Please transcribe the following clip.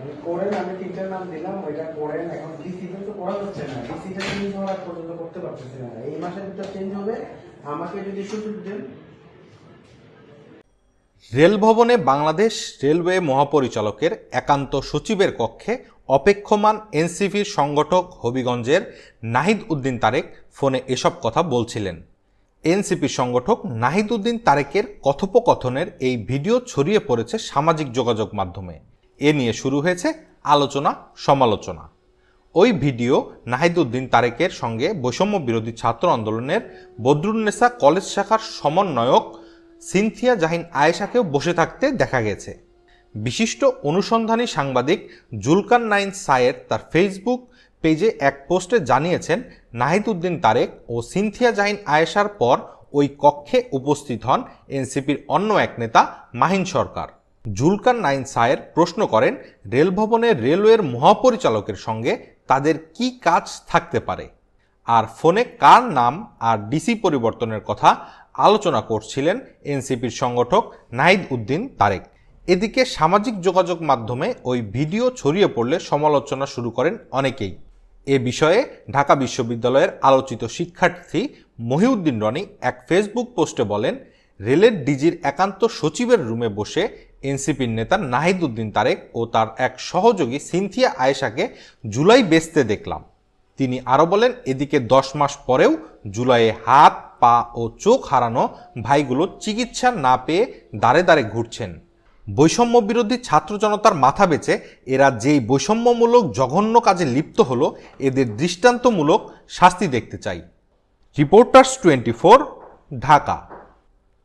আমি করেন, আমি তিনটার নাম দিলাম, ওইটা করেন, এখন ডিসিটা তো করা হচ্ছে না। ডিসিটা চেঞ্জ হওয়ার আগ পর্যন্ত করতে পারতেছি না। এই মাসের ভিতর চেঞ্জ হবে, আমাকে যদি সুযোগ দেন। রেল ভবনে বাংলাদেশ রেলওয়ে মহাপরিচালকের একান্ত সচিবের কক্ষে অপেক্ষমান এনসিপির সংগঠক হবিগঞ্জের নাহিদ উদ্দিন তারেক ফোনে এসব কথা বলছিলেন। এনসিপির সংগঠক নাহিদ উদ্দিন তারেকের কথোপকথনের এই ভিডিও ছড়িয়ে পড়েছে সামাজিক যোগাযোগ মাধ্যমে। এ নিয়ে শুরু হয়েছে আলোচনা, সমালোচনা। ওই ভিডিও নাহিদউদ্দিন তারেকের সঙ্গে বৈষম্য বিরোধী ছাত্র আন্দোলনের বদরুন্নেসা কলেজ শাখার সমন্বয়ক সিনথিয়া জাহিন আয়েশাকেও বসে থাকতে দেখা গেছে। বিশিষ্ট অনুসন্ধানী সাংবাদিক জুলকান নাইন সায়ের তার ফেসবুক পেজে এক পোস্টে জানিয়েছেন নাহিদউদ্দিন তারেক ও সিনথিয়া জাহিন আয়েশার পর ওই কক্ষে উপস্থিত হন এনসিপির অন্য এক নেতা মাহিন সরকার। জুলকান নাইন সায়ের প্রশ্ন করেন, রেলভবনের রেলওয়ের মহাপরিচালকের সঙ্গে তাদের কি কাজ থাকতে পারে? আর ফোনে কার নাম আর ডিসি পরিবর্তনের কথা আলোচনা করছিলেন এনসিপির সংগঠক নাহিদ উদ্দিন তারেক। এদিকে সামাজিক যোগাযোগ মাধ্যমে ওই ভিডিও ছড়িয়ে পড়লে সমালোচনা শুরু করেন অনেকেই। এ বিষয়ে ঢাকা বিশ্ববিদ্যালয়ের আলোচিত শিক্ষার্থী মহিউদ্দিন রনি এক ফেসবুক পোস্টে বলেন, রেলের ডিজির একান্ত সচিবের রুমে বসে এনসিপির নেতা নাহিদ উদ্দিন তারেক ও তার এক সহযোগী সিনথিয়া আয়েশাকে জুলাই বেচতে দেখলাম। তিনি আরও বলেন, এদিকে দশ মাস পরেও জুলাইয়ে হাত, পা ও চোখ হারানো ভাইগুলো চিকিৎসা না পেয়ে দাঁড়ে দাঁড়ে ঘুরছেন। বৈষম্য বিরোধী ছাত্র জনতার মাথা বেচে এরা যেই বৈষম্যমূলক জঘন্য কাজে লিপ্ত হলো, এদের দৃষ্টান্তমূলক শাস্তি দেখতে চাই। Reporters twenty Dhaka.